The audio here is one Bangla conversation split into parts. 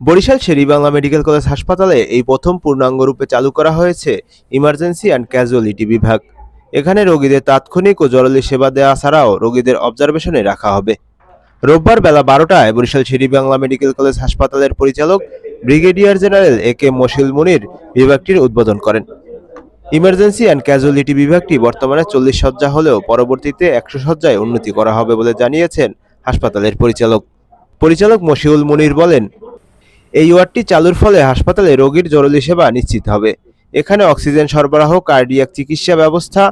বরিশাল শেরিবাংলা মেডিকেল কলেজ হাসপাতালে এই প্রথম পূর্ণাঙ্গ রূপে চালু করা হয়েছে ইমার্জেন্সি অ্যান্ড ক্যাজুয়ালিটি বিভাগ। এখানে রোগীদের তাৎক্ষণিক ও জরুরি সেবা দেওয়া ছাড়াও রোগীদের অবজারভেশনে রাখা হবে। রোববার বেলা বারোটায় বরিশাল শেরিবাংলা মেডিকেল কলেজ হাসপাতালের পরিচালক ব্রিগেডিয়ার জেনারেল এ কে মশিল মুনির বিভাগটির উদ্বোধন করেন। ইমার্জেন্সি অ্যান্ড ক্যাজুয়ালিটি বিভাগটি বর্তমানে চল্লিশ শয্যা হলেও পরবর্তীতে একশো শয্যায় উন্নতি করা হবে বলে জানিয়েছেন হাসপাতালের পরিচালক। পরিচালক মশিউল মুনির বলেন এই ওয়ার্ডটি চালুর ফলে হাসপাতালে রোগীর জরুরি সেবা নিশ্চিত হবে। এখানে অক্সিজেন সরবরাহ, কার্ডিয়াক চিকিৎসা ব্যবস্থা,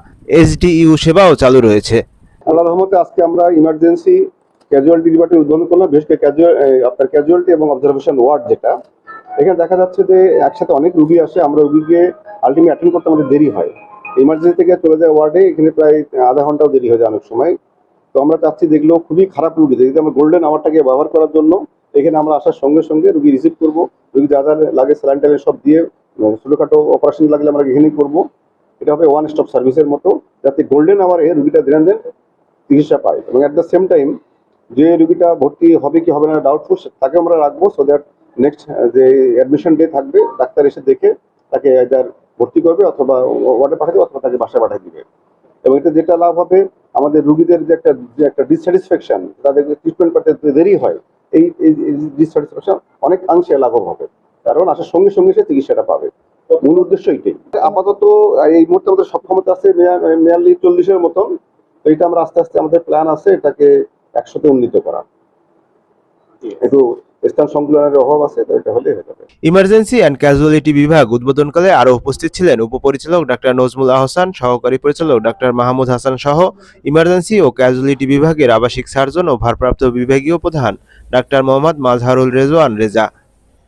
এসডিইউ সেবাও চালু রয়েছে। আল্লাহ রহমতে আজকে আমরা ইমার্জেন্সি ক্যাজুয়ালিটি ডিপার্টমেন্ট উদ্বোধন করলাম ক্যাজুয়াল আপনার ক্যাজুয়ালিটি এবং অবজারভেশন ওয়ার্ড যেটা। এখানে দেখা যাচ্ছে যে একসাথে অনেক রুগী আসে, আমরা রুগীকে আলটিমেট অ্যাটেন্ড করতে আমাদের দেরি হয়। ইমার্জেন্সি থেকে চলে যায় ওয়ার্ডে এখানে প্রায় আধা ঘন্টাও দেরি হয়ে যায় অনেক সময়। তো আমরা চাচ্ছি যেগুলো খুবই খারাপ রুগী যদি আমরা গোল্ডেন আওয়ারটাকে ব্যবহার করার জন্য এখানে আমরা আসার সঙ্গে সঙ্গে রুগী রিসিভ করব। রুগী যা যা লাগে স্যালাইন সব দিয়ে ছোটোখাটো অপারেশন লাগলে আমরা এখানেই করব। এটা হবে ওয়ান স্টপ সার্ভিসের মতো। যাতে গোল্ডেন আওয়ারে রুগীটা দিন দেন চিকিৎসা পায়। এবং অ্যাট দ্য সেম টাইম যে রুগীটা ভর্তি হবে কি হবে না ডাউটফুল তাকে আমরা রাখব সো দ্যাট নেক্সট যে অ্যাডমিশন ডে থাকবে, ডাক্তার এসে দেখে তাকে either ভর্তি করবে অথবা ওয়ার্ডে পাঠাবে অথবা তাকে বাসায় পাঠিয়ে দিবে। এবং এটা যেটা লাভ হবে, আমাদের রুগীদের যে একটা যে একটা ডিসস্যাটিসফ্যাকশন তাদের ট্রিটমেন্ট করতে দেরি হয় এই ডিসস্যাটিসফ্যাকশন অনেক অংশে লাঘব হবে। কারণ আসার সঙ্গে সঙ্গে সে চিকিৎসাটা পাবে। মূল উদ্দেশ্য এইটাই আপাতত এই মুহূর্তে আমাদের সক্ষমতা আছে মেয়ারলি চল্লিশের মতন। তো এটা আমরা আস্তে আস্তে আমাদের প্ল্যান আছে এটাকে একসাথে উন্নীত করা। একটু স্থান সংকুলনের অভাব আছে এটা হলে যাবে। ইমার্জেন্সি অ্যান্ড ক্যাজুয়ালিটি বিভাগ উদ্বোধনকালে আরও উপস্থিত ছিলেন উপপরিচালক ডাক্তার নজমুল আহসান, সহকারী পরিচালক ডাক্তার মাহমুদ হাসান সহ ইমার্জেন্সি ও ক্যাজুয়ালিটি বিভাগের আবাসিক সার্জন ও ভারপ্রাপ্ত বিভাগীয় প্রধান ডাক্তার মোহাম্মদ মাজহারুল রেজওয়ান রেজা।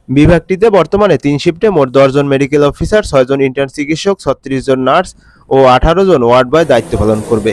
বিভাগটিতে বর্তমানে তিন শিফটে মোট দশজন মেডিকেল অফিসার ছয়জন ইন্টার্ন চিকিৎসক, ছত্রিশ জন নার্স ও আঠারো জন ওয়ার্ড বয় দায়িত্ব পালন করবে।